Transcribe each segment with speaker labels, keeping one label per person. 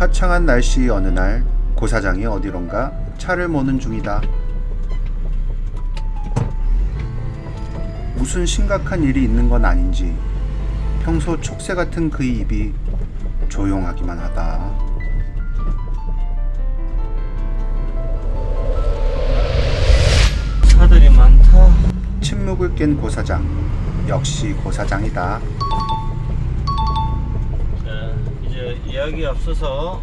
Speaker 1: 화창한 날씨 어느 날 고사장이 어디론가 차를 모는 중이다. 무슨 심각한 일이 있는 건 아닌지 평소 촉새 같은 그의 입이 조용하기만 하다.
Speaker 2: 차들이 많다.
Speaker 1: 침묵을 깬 고사장. 역시 고사장이다.
Speaker 2: 이야기 앞서서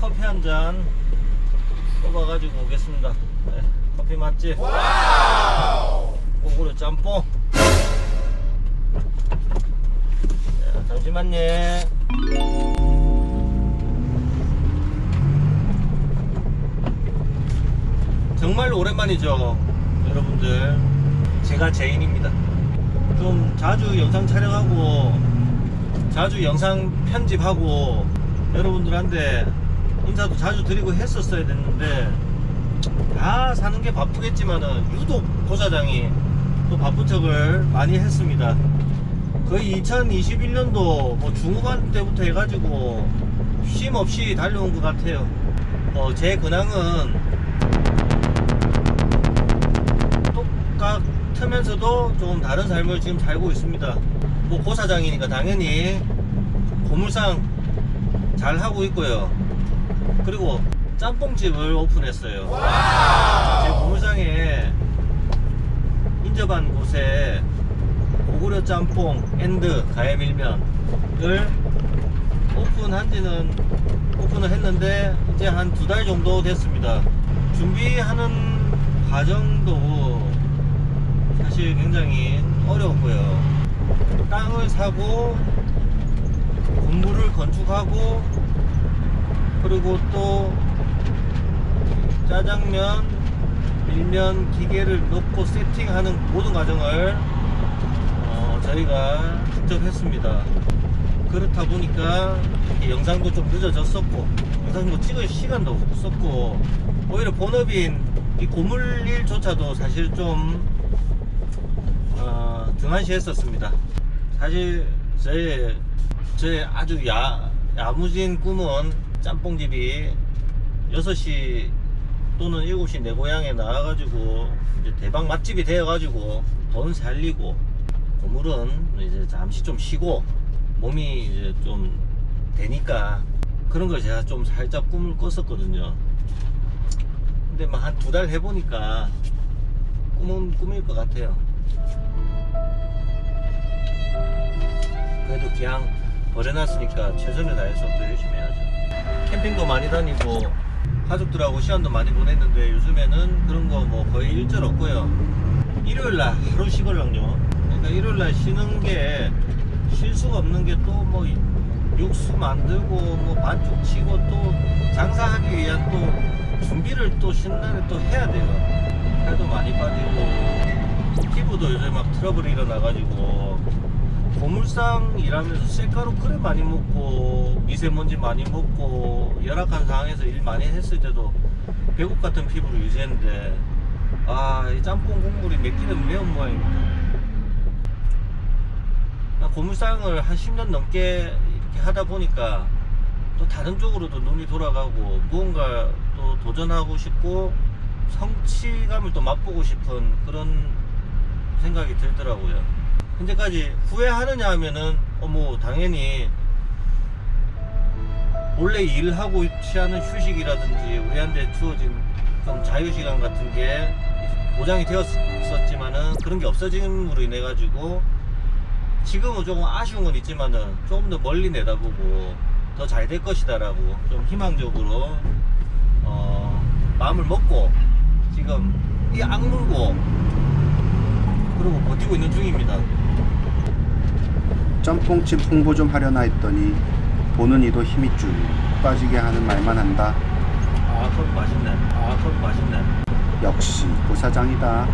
Speaker 2: 커피 한 잔 뽑아가지고 오겠습니다. 네, 커피 맛집. 꼬구려 짬뽕. 자, 잠시만요. 정말 오랜만이죠, 여러분들. 제가 제인입니다. 좀 자주 영상 촬영하고 자주 영상 편집하고 여러분들한테 인사도 자주 드리고 했었어야 됐는데 다 사는 게 바쁘겠지만은 유독 고사장이 또 바쁜 척을 많이 했습니다. 거의 2021년도 뭐 중후반 때부터 해가지고 쉼 없이 달려온 것 같아요. 어, 제 근황은 똑같 으면서도 조금 다른 삶을 지금 살고 있습니다. 뭐 고사장이니까 당연히 고물상 잘 하고 있고요. 그리고 짬뽕집을 오픈했어요. 제 고물상에 인접한 곳에 고구려 짬뽕 앤드 가야밀면을 오픈한 지는 오픈을 했는데 이제 한 두 달 정도 됐습니다. 준비하는 과정도 사실 굉장히 어려웠고요. 땅을 사고 건물을 건축하고 그리고 또 짜장면, 밀면 기계를 넣고 세팅하는 모든 과정을 어, 저희가 직접 했습니다. 그렇다 보니까 이 영상도 좀 늦어졌었고 영상도 찍을 시간도 없었고 오히려 본업인 이 고물 일조차도 사실 좀 어, 등한시했었습니다. 사실 저의 아주 야, 야무진 꿈은 짬뽕집이 6시 또는 7시 내 고향에 나와가지고 이제 대박 맛집이 되어가지고 돈 살리고 고물은 이제 잠시 좀 쉬고 몸이 이제 좀 되니까 그런 걸 제가 좀 살짝 꿈을 꿨었거든요. 근데 막 한 두 달 해보니까 꿈은 꿈일 것 같아요. 그래도 그냥 버려놨으니까 최선을 다해서 또 열심히 해야죠. 캠핑도 많이 다니고 가족들하고 시간도 많이 보냈는데 요즘에는 그런 거 뭐 거의 일절 없고요. 일요일 날 하루 쉬걸랑요. 그러니까 일요일 날 쉬는 게 쉴 수가 없는 게 또 뭐 육수 만들고 뭐 반죽 치고 또 장사하기 위한 또 준비를 또 신나게 또 해야 돼요. 살도 많이 빠지고 피부도 요새 막 트러블이 일어나가지고 고물상 일하면서 셀가루 그래 많이 먹고 미세먼지 많이 먹고 열악한 상황에서 일 많이 했을 때도 배국 같은 피부를 유지했는데 아 이 짬뽕 국물이 맵기는 매운 모양입니다. 나 고물상을 한 10년 넘게 이렇게 하다 보니까 또 다른 쪽으로도 눈이 돌아가고 무언가 또 도전하고 싶고 성취감을 또 맛보고 싶은 그런 생각이 들더라고요. 현재까지 후회하느냐 하면은 어뭐 당연히 원래 일을 하고 취하는 휴식이라든지 우리한테 주어진 좀 자유시간 같은 게 보장이 되었었지만은 그런 게 없어짐으로 인해 가지고 지금은 조금 아쉬운 건 있지만은 조금 더 멀리 내다보고 더 잘 될 것이다 라고 좀 희망적으로 어 마음을 먹고 지금 이 악물고 그러고 버티고 있는 중입니다.
Speaker 1: 짬뽕집 홍보 좀 하려나 했더니 보는 이도 힘이 쭉 빠지게 하는 말만 한다.
Speaker 2: 아 커피 맛있네. 아 커피 맛있네.
Speaker 1: 역시 고사장이다.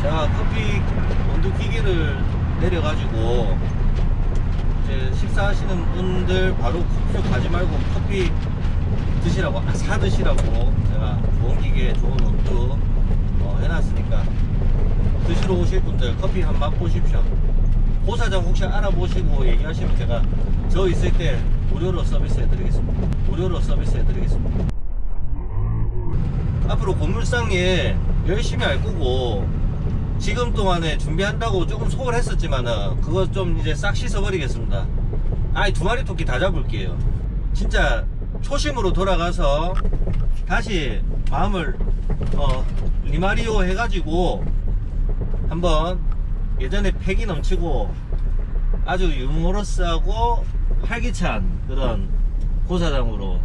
Speaker 2: 제가 커피 온도 기계를 내려가지고 이제 식사하시는 분들 바로 커피숍 가지 말고 커피 드시라고 아, 사 드시라고 제가 좋은 기계 좋은 온도 어, 해놨으니까 드시러 오실 분들 커피 한 맛 보십시오. 고사장 혹시 알아보시고 얘기하시면 제가 저 있을 때 무료로 서비스 해드리겠습니다. 무료로 서비스 해드리겠습니다. 앞으로 고물상일 열심히 할 거고 지금 동안에 준비한다고 조금 소홀했었지만은 그거 좀 이제 싹 씻어버리겠습니다. 아이 두 마리 토끼 다 잡을게요. 진짜 초심으로 돌아가서 다시 마음을 어 리마리오 해가지고 한번 예전에 패기 넘치고 아주 유머러스하고 활기찬 그런 고사장으로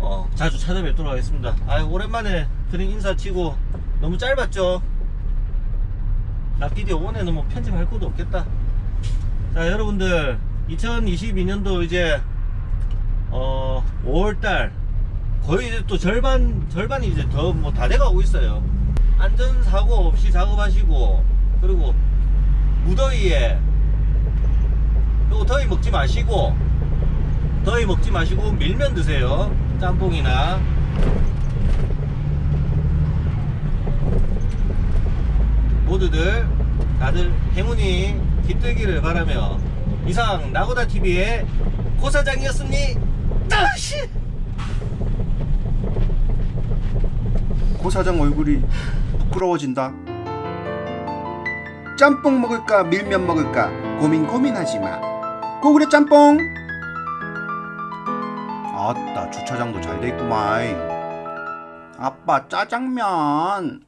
Speaker 2: 어, 자주 찾아뵙도록 하겠습니다. 아 오랜만에 드린 인사 치고 너무 짧았죠? 나피디 오늘은 뭐 편집할 것도 없겠다. 자 여러분들 2022년도 이제 어 5월달 거의 이제 또 절반 절반이 이제 더 뭐 다 돼가고 있어요. 안전 사고 없이 작업하시고 그리고 무더위에 그리고 더위 먹지 마시고 더위 먹지 마시고 밀면 드세요. 짬뽕이나 모두들 다들 행운이 깃들기를 바라며 이상 나고다 TV의 고사장이었습니다.
Speaker 1: 고사장 얼굴이 부끄러워진다. 짬뽕 먹을까 밀면 먹을까 고민 고민하지 마. 고구려 짬뽕. 아따 주차장도 잘 돼 있구만. 아빠 짜장면.